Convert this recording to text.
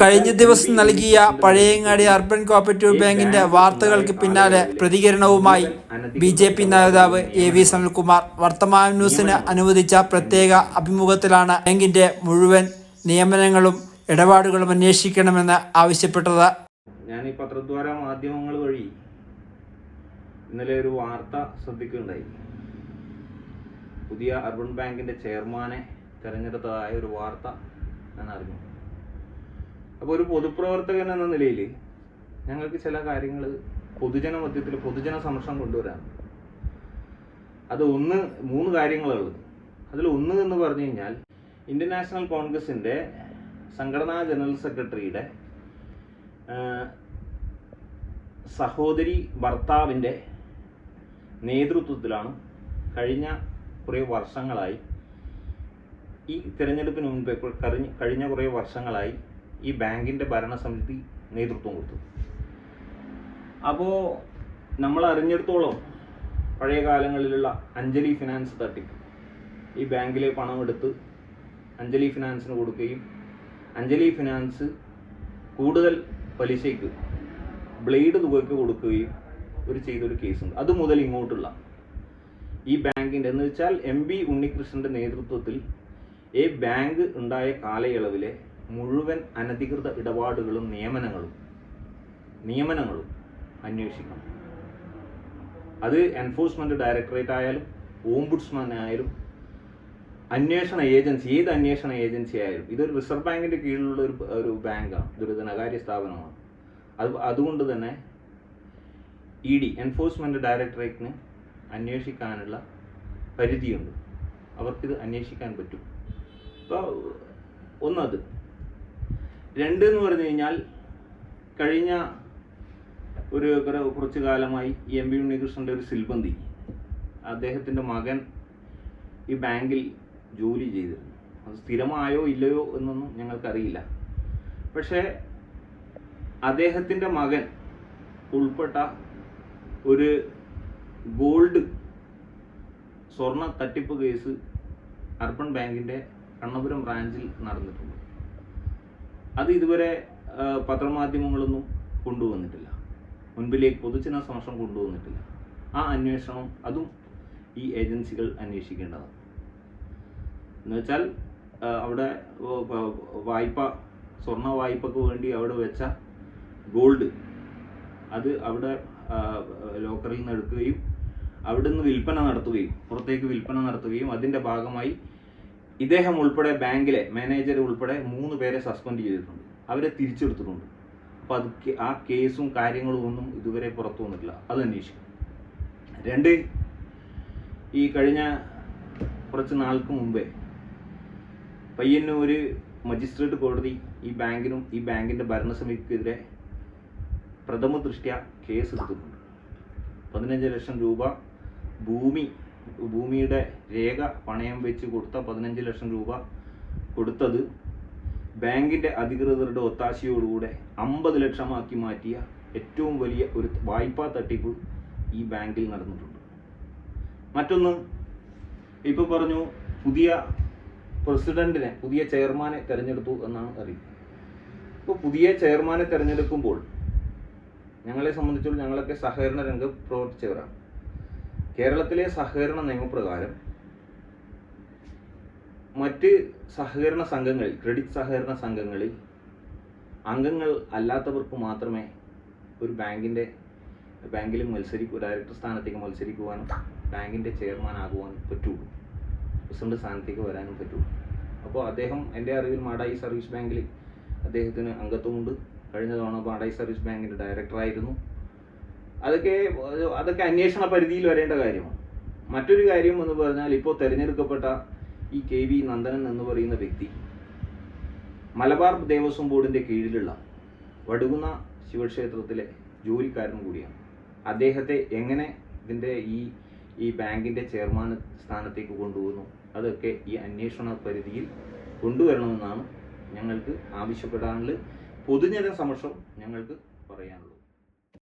കഴിഞ്ഞ ദിവസം നൽകിയ പഴയങ്ങാടി അർബൻ കോപ്പറേറ്റീവ് ബാങ്കിന്റെ വാർത്തകൾക്ക് പിന്നാലെ പ്രതികരണവുമായി ബി ജെ പി നേതാവ് എ വി സനൽകുമാർ വർത്തമാന ന്യൂസിന് അനുവദിച്ച പ്രത്യേക അഭിമുഖത്തിലാണ് ബാങ്കിന്റെ മുഴുവൻ നിയമനങ്ങളും ഇടപാടുകളും അന്വേഷിക്കണമെന്ന് ആവശ്യപ്പെട്ടത്. ഞാൻ ഈ പത്രദ്വാര മാധ്യമങ്ങൾ വഴി ഇന്നലെ ഒരു വാർത്ത ശ്രദ്ധിക്കുകയുണ്ടായി. പുതിയ അർബൻ ബാങ്കിന്റെ ചെയർമാനെ തെരഞ്ഞെടുത്തതായ ഒരു വാർത്ത ഞാൻ അറിഞ്ഞു. അപ്പോൾ ഒരു പൊതുപ്രവർത്തകൻ എന്ന നിലയിൽ ഞങ്ങൾക്ക് ചില കാര്യങ്ങൾ പൊതുജന മധ്യത്തിൽ പൊതുജന സംരക്ഷണം കൊണ്ടുവരാൻ അത് ഒന്ന് മൂന്ന് കാര്യങ്ങളുള്ളത് അതിൽ ഒന്ന് എന്ന് പറഞ്ഞു കഴിഞ്ഞാൽ ഇന്ത്യൻ നാഷണൽ കോൺഗ്രസിന്റെ സംഘടനാ ജനറൽ സെക്രട്ടറിയുടെ സഹോദരി ഭർത്താവിന്റെ നേതൃത്വത്തിലാണ് കഴിഞ്ഞ കുറേ വർഷങ്ങളായി ഈ തിരഞ്ഞെടുപ്പിന് മുൻപ് കഴിഞ്ഞ കുറേ വർഷങ്ങളായി ഈ ബാങ്കിന്റെ ഭരണസമിതി നേതൃത്വം കൊടുത്തു. അപ്പോൾ നമ്മൾ അറിഞ്ഞിടത്തോളം പഴയ കാലങ്ങളിലുള്ള അഞ്ജലി ഫിനാൻസ് തട്ടിപ്പ് ഈ ബാങ്കിലെ പണം എടുത്ത് അഞ്ജലി ഫിനാൻസിന് കൊടുക്കുകയും അഞ്ജലി ഫിനാൻസ് കൂടുതൽ പലിശയ്ക്ക് ബ്ലേഡ് തുകയ്ക്ക് കൊടുക്കുകയും ഒരു ചെയ്തൊരു കേസുണ്ട്. അത് മുതൽ ഇങ്ങോട്ടുള്ള ഈ ബാങ്കിന്റെ എന്ന് വെച്ചാൽ എം ബി ഉണ്ണികൃഷ്ണന്റെ നേതൃത്വത്തിൽ ഈ ബാങ്ക് ഉണ്ടായ കാലയളവിലെ മുഴുവൻ അനധികൃത ഇടപാടുകളും നിയമനങ്ങളും നിയമനങ്ങളും അന്വേഷിക്കണം. അത് എൻഫോഴ്സ്മെന്റ് ഡയറക്ടറേറ്റ് ആയാലും ഓംബുഡ്സ്മാൻ ആയാലും അന്വേഷണ ഏജൻസി ഏത് അന്വേഷണ ഏജൻസി ആയാലും ഇതൊരു റിസർവ് ബാങ്കിന്റെ കീഴിലുള്ള ഒരു ഒരു ബാങ്കാണ്. ഇതൊരു ധനകാര്യ സ്ഥാപനമാണ്. അത് അതുകൊണ്ട് തന്നെ ഇ ഡി എൻഫോഴ്സ്മെന്റ് ഡയറക്ടറേറ്റിന് അന്വേഷിക്കാനുള്ള പരിധിയുണ്ട്. അവർക്കിത് അന്വേഷിക്കാൻ പറ്റും. ഇപ്പോൾ ഒന്നത് രണ്ട് എന്ന് പറഞ്ഞു കഴിഞ്ഞാൽ കഴിഞ്ഞ ഒരു കുറെ- കുറച്ചു കാലമായി എം വി ഉണ്ണികൃഷ്ണന്റെ ഒരു സിൽബന്തി. അദ്ദേഹത്തിന്റെ മകൻ ഈ ബാങ്കിൽ ജോലി ചെയ്തിരുന്നു അത് സ്ഥിരമായോ ഇല്ലയോ എന്നൊന്നും ഞങ്ങൾക്കറിയില്ല. പക്ഷേ അദ്ദേഹത്തിന്റെ മകൻ ഉൾപ്പെട്ട ഒരു ഗോൾഡ് സ്വർണ തട്ടിപ്പ് കേസ് അർബൻ ബാങ്കിന്റെ കണ്ണപുരം ബ്രാഞ്ചിൽ നടന്നിട്ടുണ്ട്. അത് ഇതുവരെ പത്രമാധ്യമങ്ങളൊന്നും കൊണ്ടുവന്നിട്ടില്ല. മുൻപിലേക്ക് പൊതുജന സമക്ഷം കൊണ്ടുവന്നിട്ടില്ല. ആ അന്വേഷണം അതും ഈ ഏജൻസികൾ അന്വേഷിക്കേണ്ടതാണ്. എന്നുവെച്ചാൽ അവിടെ വായ്പ സ്വർണ വായ്പക്ക് വേണ്ടി അവിടെ വെച്ച ഗോൾഡ് അത് അവിടെ ലോക്കറിൽ നിന്ന് എടുക്കുകയും അവിടെ നിന്ന് വിൽപ്പന നടത്തുകയും പുറത്തേക്ക് വിൽപ്പന നടത്തുകയും അതിന്റെ ഭാഗമായി ഇദ്ദേഹം ഉൾപ്പെടെ ബാങ്കിലെ മാനേജർ ഉൾപ്പെടെ മൂന്ന് പേരെ സസ്പെൻഡ് ചെയ്തിട്ടുണ്ട്. അവരെ തിരിച്ചെടുത്തിട്ടുണ്ട്. അപ്പോൾ അത് ആ കേസും കാര്യങ്ങളും ഒന്നും ഇതുവരെ പുറത്തു വന്നിട്ടില്ല. അത് അന്വേഷിക്കും രണ്ട് ഈ കഴിഞ്ഞ കുറച്ച് നാൾക്ക് മുമ്പേ പയ്യന്നൂര് മജിസ്ട്രേറ്റ് കോടതി ഈ ബാങ്കിനും ഈ ബാങ്കിന്റെ ഭരണസമിതിക്കെതിരെ പ്രഥമ ദൃഷ്ട്യ കേസ് എടുത്തിട്ടുണ്ട് പതിനഞ്ച് ലക്ഷം രൂപ ഭൂമി ഭൂമിയുടെ രേഖ പണയം വെച്ച് കൊടുത്ത പതിനഞ്ച് ലക്ഷം രൂപ കൊടുത്തത് ബാങ്കിന്റെ അധികൃതരുടെ ഒത്താശയോടുകൂടെ അമ്പത് ലക്ഷമാക്കി മാറ്റിയ ഏറ്റവും വലിയ ഒരു വായ്പാ തട്ടിപ്പ് ഈ ബാങ്കിൽ നടന്നിട്ടുണ്ട്. മറ്റൊന്ന് ഇപ്പൊ പറഞ്ഞു പുതിയ പ്രസിഡന്റിനെ പുതിയ ചെയർമാനെ തിരഞ്ഞെടുത്തു എന്നാണ് അറിയുന്നത്. ഇപ്പോൾ പുതിയ ചെയർമാനെ തിരഞ്ഞെടുക്കുമ്പോൾ ഞങ്ങളെ സംബന്ധിച്ചിടത്തോളം ഞങ്ങളൊക്കെ സഹകരണ രംഗം പ്രവർത്തിച്ചവരാണ്. കേരളത്തിലെ സഹകരണ നിയമപ്രകാരം മറ്റ് സഹകരണ സംഘങ്ങളിൽ ക്രെഡിറ്റ് സഹകരണ സംഘങ്ങളിൽ അംഗങ്ങൾ അല്ലാത്തവർക്ക് മാത്രമേ ഒരു ബാങ്കിന്റെ ബാങ്കിൽ മത്സരിക്കൂ ഡയറക്ടർ സ്ഥാനത്തേക്ക് മത്സരിക്കുവാനും ബാങ്കിന്റെ ചെയർമാൻ ആകുവാനും പറ്റുള്ളൂ. പ്രസിഡന്റ് സ്ഥാനത്തേക്ക് വരാനും പറ്റുള്ളൂ. അപ്പോൾ അദ്ദേഹം എന്റെ അറിവിൽ മാടായി സർവീസ് ബാങ്കിൽ അദ്ദേഹത്തിന് അംഗത്വമുണ്ട്. കഴിഞ്ഞ തവണ മാടായി സർവീസ് ബാങ്കിന്റെ ഡയറക്ടറായിരുന്നു അതൊക്കെ അതൊക്കെ അന്വേഷണ പരിധിയിൽ വരേണ്ട കാര്യമാണ്. മറ്റൊരു കാര്യം എന്ന് പറഞ്ഞാൽ ഇപ്പോൾ തെരഞ്ഞെടുക്കപ്പെട്ട ഈ കെ വി നന്ദനൻ എന്ന് പറയുന്ന വ്യക്തി മലബാർ ദേവസ്വം ബോർഡിന്റെ കീഴിലുള്ള വടുകുന്ന ശിവക്ഷേത്രത്തിലെ ജോലിക്കാരൻ കൂടിയാണ്. അദ്ദേഹത്തെ എങ്ങനെ ഇതിന്റെ ഈ ഈ ബാങ്കിന്റെ ചെയർമാൻ സ്ഥാനത്തേക്ക് കൊണ്ടുപോകുന്നു? അതൊക്കെ ഈ അന്വേഷണ പരിധിയിൽ കൊണ്ടുവരണമെന്നാണ് ഞങ്ങൾക്ക് ആവശ്യപ്പെടാനുള്ള പൊതുജന സമക്ഷം ഞങ്ങൾക്ക് പറയാനുള്ളത്.